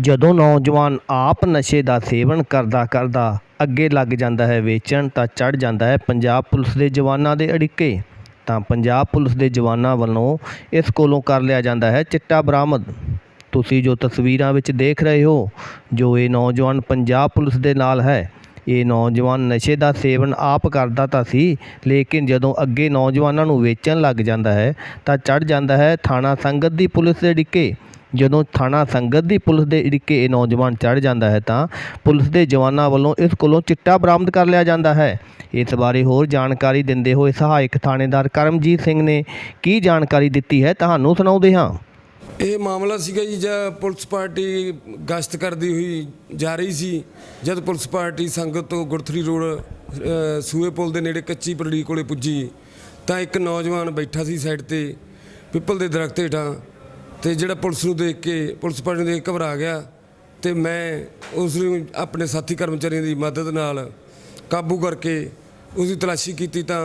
ਜਦੋਂ ਨੌਜਵਾਨ ਆਪ ਨਸ਼ੇ ਦਾ ਸੇਵਨ ਕਰਦਾ ਕਰਦਾ ਅੱਗੇ ਲੱਗ ਜਾਂਦਾ ਹੈ ਵੇਚਣ, ਤਾਂ ਚੜ ਜਾਂਦਾ ਹੈ ਪੰਜਾਬ ਪੁਲਿਸ ਦੇ ਜਵਾਨਾਂ ਦੇ ਅੜਿੱਕੇ। ਤਾਂ ਪੰਜਾਬ ਪੁਲਿਸ ਦੇ ਜਵਾਨਾਂ ਵੱਲੋਂ ਇਸ ਕੋਲੋਂ ਕਰ ਲਿਆ ਜਾਂਦਾ ਹੈ ਚਿੱਟਾ ਬਰਾਮਦ। ਤੁਸੀਂ ਜੋ ਤਸਵੀਰਾਂ ਵਿੱਚ ਦੇਖ ਰਹੇ ਹੋ, ਜੋ ਇਹ ਨੌਜਵਾਨ ਪੰਜਾਬ ਪੁਲਿਸ ਦੇ ਨਾਲ ਹੈ, ਇਹ ਨੌਜਵਾਨ ਨਸ਼ੇ ਦਾ ਸੇਵਨ ਆਪ ਕਰਦਾ ਤਾਂ ਸੀ, ਲੇਕਿਨ ਜਦੋਂ ਅੱਗੇ ਨੌਜਵਾਨਾਂ ਨੂੰ ਵੇਚਣ ਲੱਗ ਜਾਂਦਾ ਹੈ, ਤਾਂ ਚੜ ਜਾਂਦਾ ਹੈ ਥਾਣਾ ਸੰਗਤ ਦੀ ਪੁਲਿਸ ਦੇ ਡਿੱਕੇ ਜਦੋਂ ਥਾਣਾ ਸੰਗਤ ਦੀ ਪੁਲਿਸ ਦੇ ਇੜਕੇ ਇਹ ਨੌਜਵਾਨ ਚੜ ਜਾਂਦਾ ਹੈ ਤਾਂ ਪੁਲਿਸ ਦੇ ਜਵਾਨਾਂ ਵੱਲੋਂ ਇਸ ਕੋਲੋਂ ਚਿੱਟਾ ਬਰਾਮਦ ਕਰ ਲਿਆ ਜਾਂਦਾ ਹੈ। ਇਸ ਬਾਰੇ ਹੋਰ ਜਾਣਕਾਰੀ ਦਿੰਦੇ ਹੋਏ ਸਹਾਇਕ ਥਾਣੇਦਾਰ ਕਰਮਜੀਤ ਸਿੰਘ ਨੇ ਕੀ ਜਾਣਕਾਰੀ ਦਿੱਤੀ ਹੈ ਤੁਹਾਨੂੰ ਸੁਣਾਉਂਦੇ ਹਾਂ। ਇਹ ਮਾਮਲਾ ਸੀਗਾ ਜੀ ਜਦ ਪੁਲਿਸ ਪਾਰਟੀ ਗਸ਼ਤ ਕਰਦੀ ਹੋਈ ਜਾ ਰਹੀ ਸੀ, ਜਦ ਪੁਲਿਸ ਪਾਰਟੀ ਸੰਗਤ ਤੋਂ ਗੁਰਥਰੀ ਰੋਡ ਸੂਏ ਪੁਲ ਦੇ ਨੇੜੇ ਕੱਚੀ ਪਰੜੀ ਕੋਲੇ ਪੁੱਜੀ, ਤਾਂ ਇੱਕ ਨੌਜਵਾਨ ਬੈਠਾ ਸੀ ਸਾਈਡ ਤੇ, ਪਿੱਪਲ ਦੇ ਦਰਖਤ ਹੇਠਾਂ। ਤੇ ਜਿਹੜਾ ਪੁਲਿਸ ਨੂੰ ਦੇਖ ਕੇ, ਪੁਲਿਸ ਪਾਰਟੀ ਨੂੰ ਦੇਖ ਕੇ ਘਬਰਾ ਗਿਆ ਤੇ ਮੈਂ ਉਸ ਨੂੰ ਆਪਣੇ ਸਾਥੀ ਕਰਮਚਾਰੀਆਂ ਦੀ ਮਦਦ ਨਾਲ ਕਾਬੂ ਕਰਕੇ ਉਸ ਦੀ ਤਲਾਸ਼ੀ ਕੀਤੀ ਤਾਂ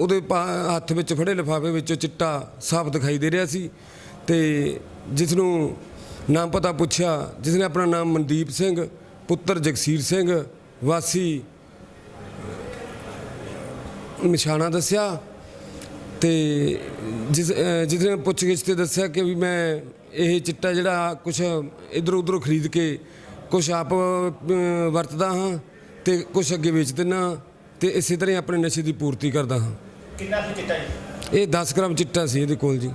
ਉਹਦੇ ਪਾ- ਹੱਥ ਵਿੱਚ ਫੜੇ ਲਿਫਾਫੇ ਵਿੱਚੋਂ ਚਿੱਟਾ ਸਾਫ਼ ਦਿਖਾਈ ਦੇ ਰਿਹਾ ਸੀ ਤੇ ਜਿਸ ਨੂੰ ਨਾਮ ਪਤਾ ਪੁੱਛਿਆ ਜਿਸ ਨੇ ਆਪਣਾ ਨਾਮ ਮਨਦੀਪ ਸਿੰਘ, ਪੁੱਤਰ ਜਗਸੀਰ ਸਿੰਘ, ਵਾਸੀ ਨਿਸ਼ਾਨਾ ਦੱਸਿਆ ਤੇ ਜਿਸ ਅਹ ਜਿਸ ਨੇ ਪੁੱਛਗਿੱਛ ਤੇ ਦੱਸਿਆ ਕਿ ਵੀ ਮੈਂ ਇਹ ਚਿੱਟਾ ਜਿਹੜਾ ਕੁਝ ਇਧਰ ਉਧਰੋਂ ਖਰੀਦ ਕੇ ਕੁਝ ਆਪ ਵਰਤਦਾ ਹਾਂ ਤੇ ਕੁਝ ਅੱਗੇ ਵੇਚ ਦਿੰਦਾ ਤੇ ਇਸੇ ਤਰ੍ਹਾਂ ਆਪਣੇ ਨਸ਼ੇ ਦੀ ਪੂਰਤੀ ਕਰਦਾ ਹਾਂ। ਕਿੰਨਾ ਕੁ ਚਿੱਟਾ ਜੀ? ਇਹ 10 ਗ੍ਰਾਮ ਚਿੱਟਾ ਸੀ ਇਹਦੇ ਕੋਲ ਜੀ।